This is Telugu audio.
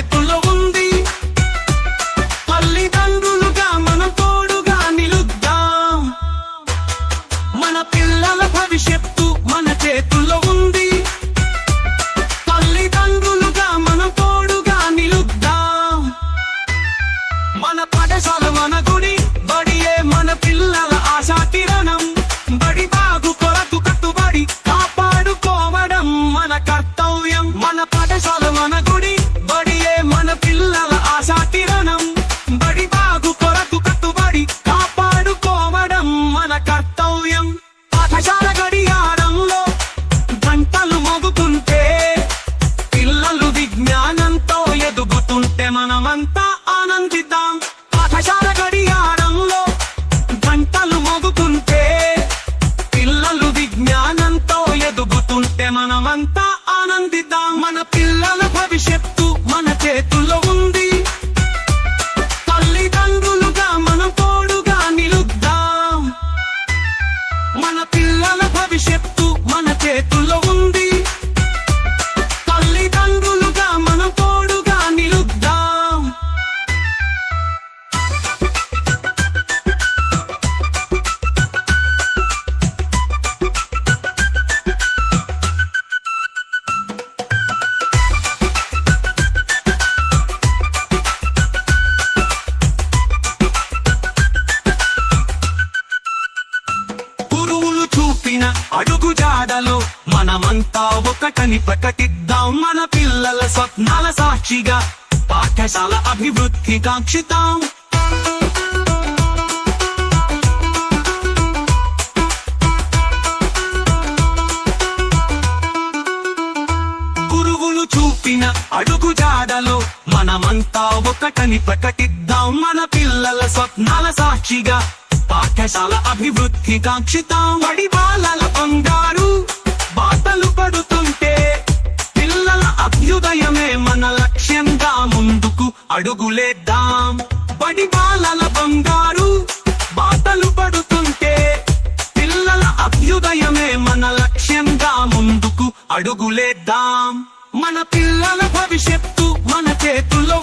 చేతుల్లో ఉంది. తల్లిదండ్రులుగా మన తోడుగా నిలుద్దాం. మన పిల్లల భవిష్యత్తు మన చేతుల్లో మనమంతా ఆనందిద్దాం. మన పిల్లల భవిష్యత్తు మన చేతుల్లో ఉంది. తల్లిదండ్రులుగా మనం తోడుగా నిలుద్దాం. మన పిల్లల భవిష్యత్తు మన చేతుల్లో ఉంది. గురువులు అడుగు జాడలో మనమంతా ఒకటని ప్రకటిద్దాం మన పిల్లల స్వప్నాల సాక్షిగా పాఠశాల అభివృద్ధి కాంక్షితాం. గురువులు చూపిన అడుగు జాడలో మనమంతా ఒకటని ప్రకటిద్దాం మన పిల్లల స్వప్నాల సాక్షిగా పాఠశాల అభివృద్ధి కాంక్షిత. వడివాలల బంగారు బాటలు పడుతుంటే పిల్లల అభ్యుదయమే మన లక్ష్యంగా ముందుకు అడుగులేద్దాం. వడివాలల బంగారు బాటలు పడుతుంటే పిల్లల అభ్యుదయమే మన లక్ష్యంగా ముందుకు అడుగులేద్దాం. మన పిల్లల భవిష్యత్తు మన చేతుల్లో